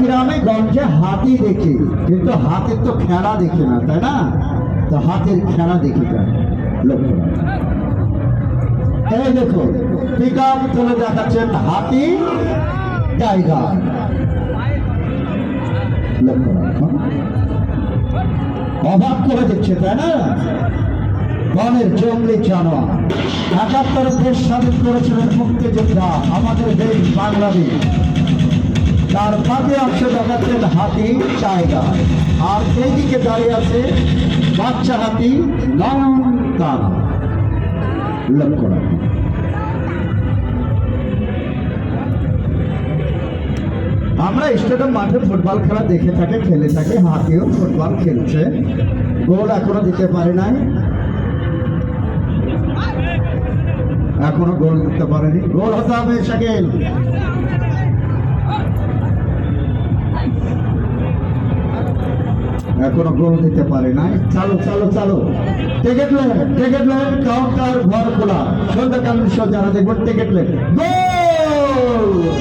গ্রামে গঞ্জে হাতি দেখে, কিন্তু হাতের তো খেলা দেখে না, তাই না? তো হাতের খেলা দেখে এই দেখো পিক তুলে দেখাচ্ছেন হাতি, টাইগার। অভাব করে দিচ্ছে, তাই না? গণের জঙ্গলি জানোয়ার। একাত্তর দেশ সাবিত করেছিলেন মুক্তিযোদ্ধা, আমাদের দেশ বাংলাদেশ। তার পাতে অংশ দেখাচ্ছেন হাতি টাইগার। আর এইদিকে দাঁড়িয়ে আছে বাচ্চা হাতি লক্ষ্য আমরা স্টেডিয়াম মাঠে ফুটবল খেলা দেখে থাকি, খেলে থাকি, হাতিও ফুটবল খেলছে। গোল এখনও দিতে পারে নাই। এখনও গোল দিতে পারেনি। গোল হতে হবে, শাকিল। এখনও গোল দিতে পারে নাই। চালো চালো চালো। টিকিট লেন টিকিট লেন কাউন্টার ঘর খোলা সন্ধ্যাকালীন শো যারা দেখবেন লেন গোল!